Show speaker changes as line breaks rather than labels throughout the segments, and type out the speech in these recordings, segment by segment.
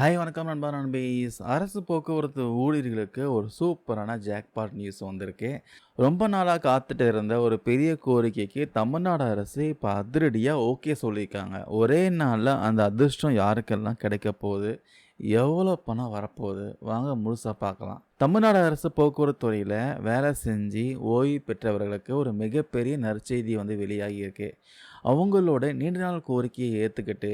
Hi வணக்கம் நண்பா நண்பீஸ் அரசு போக்குவரத்து ஊழியர்களுக்கு ஒரு சூப்பரான ஜாக்பாட் நியூஸ் வந்திருக்கு. ரொம்ப நாளாக காத்துட்டு இருந்த ஒரு பெரிய கோரிக்கைக்கு தமிழ்நாடு அரசு இப்போ அதிரடியாக ஓகே சொல்லியிருக்காங்க. ஒரே நாளில் அந்த அதிர்ஷ்டம் யாருக்கெல்லாம் கிடைக்க போகுது? எவ்வளோ பணம் வரப்போகுது? வாங்க முழுசாக பார்க்கலாம். தமிழ்நாடு அரசு போக்குவரத்து துறையில் வேலை செஞ்சு ஓய்வு பெற்றவர்களுக்கு ஒரு மிகப்பெரிய நற்செய்தி வந்து வெளியாகியிருக்கு அவங்களோட நீண்ட நாள் கோரிக்கையை ஏற்றுக்கிட்டு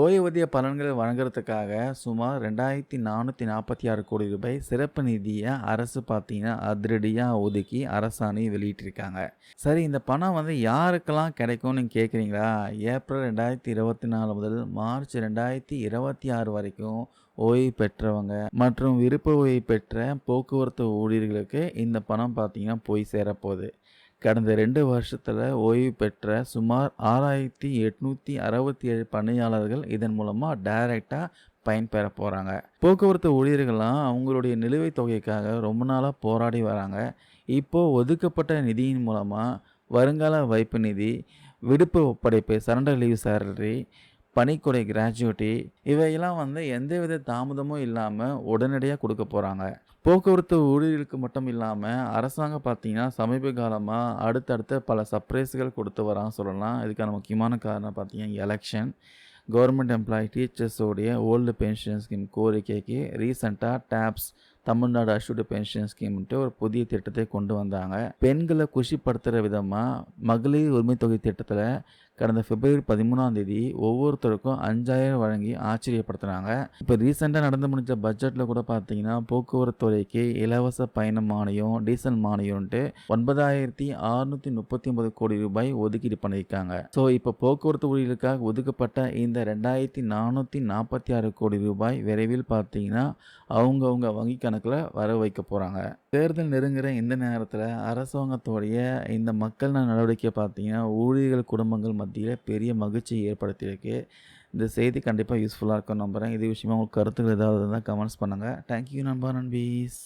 ஓய்வூதிய பலன்களை வழங்குறதுக்காக சுமார் ரெண்டாயிரத்தி நானூற்றி நாற்பத்தி ஆறு கோடி ரூபாய் சிறப்பு நிதியை அரசு பார்த்தீங்கன்னா அதிரடியாக ஒதுக்கி அரசாணையை வெளியிட்டிருக்காங்க. சரி இந்த பணம் வந்து யாருக்கெல்லாம் கிடைக்கும்னு கேட்குறீங்களா ஏப்ரல் ரெண்டாயிரத்தி இருபத்தி நாலு முதல் மார்ச் ரெண்டாயிரத்தி இருபத்தி ஆறு வரைக்கும் ஓய்வு பெற்றவங்க மற்றும் விருப்ப ஓய்வு பெற்ற போக்குவரத்து ஊழியர்களுக்கு இந்த பணம் பார்த்தீங்கன்னா போய் சேரப்போகுது. கடந்த ரெண்டு வருஷத்தில் ஓய்வு பெற்ற சுமார் ஆறாயிரத்தி எட்நூற்றி அறுபத்தி ஏழு பணியாளர்கள் இதன் மூலமாக டைரெக்டாக பயன்பெற போகிறாங்க போக்குவரத்து ஊழியர்கள்லாம் அவங்களுடைய நிலுவைத் தொகைக்காக ரொம்ப நாளாக போராடி வராங்க. இப்போது ஒதுக்கப்பட்ட நிதியின் மூலமாக வருங்கால வைப்பு நிதி விடுப்பு ஒப்படைப்பு சரண்டர் லீவ் சேலரி பணிக்கொடை கிராஜுவிட்டி இவையெல்லாம் வந்து எந்தவித தாமதமும் இல்லாமல் உடனடியாக கொடுக்க போகிறாங்க போக்குவரத்து ஊழியர்களுக்கு மட்டும் இல்லாமல் அரசாங்கம் பார்த்திங்கன்னா சமீப காலமாக அடுத்தடுத்த பல சர்ப்ரைஸ்கள் கொடுத்து வரான்னு சொல்லலாம். இதுக்கான முக்கியமான காரணம் பார்த்திங்கன்னா எலெக்ஷன் கவர்மெண்ட் எம்ப்ளாயி டீச்சர்ஸோடைய ஓல்டு பென்ஷன் ஸ்கீம் கோரிக்கைக்கு ரீசெண்டாக டேப்ஸ் தமிழ்நாடு அஷ்யூடு பென்ஷன் ஸ்கீம்ட்டு ஒரு புதிய திட்டத்தை கொண்டு வந்தாங்க. பெண்களை குஷிப்படுத்துகிற விதமாக மகளிர் உரிமை தொகை திட்டத்தில் கடந்த பிப்ரவரி பதிமூணாம் தேதி ஒவ்வொருத்தருக்கும் அஞ்சாயிரம் வழங்கி ஆச்சரியப்படுத்துனாங்க. இப்போ ரீசெண்டாக நடந்து முடிஞ்ச பட்ஜெட்டில் கூட பார்த்தீங்கன்னா போக்குவரத்து துறைக்கு இலவச பயண மானியம் டீசல் மானியம்ன்ட்டு ஒன்பதாயிரத்தி அறுநூற்றி முப்பத்தி ஒன்பது கோடி ரூபாய் ஒதுக்கீடு பண்ணியிருக்காங்க. ஸோ இப்போ போக்குவரத்து ஊழியர்களுக்காக ஒதுக்கப்பட்ட இந்த ரெண்டாயிரத்தி நானூற்றி நாற்பத்தி ஆறு கோடி ரூபாய் விரைவில் பார்த்தீங்கன்னா அவங்கவுங்க வங்கி கணக்கில் வர வைக்க போகிறாங்க தேர்தல் நெருங்குற இந்த நேரத்தில் அரசாங்கத்தோடைய இந்த மக்கள் நல நடவடிக்கை பார்த்தீங்கன்னா ஊழியர்கள் குடும்பங்கள் மத்தியில் பெரிய மகிழ்ச்சியை ஏற்படுத்தியிருக்கு. இந்த செய்தி கண்டிப்பாக யூஸ்ஃபுல்லாக இருக்கும்னு நம்புகிறேன் இது விஷயமா உங்களுக்கு கருத்துக்கள் ஏதாவது இருந்தால் கமெண்ட்ஸ் பண்ணுங்கள் தேங்க்யூ நண்பா நண்பீஸ்.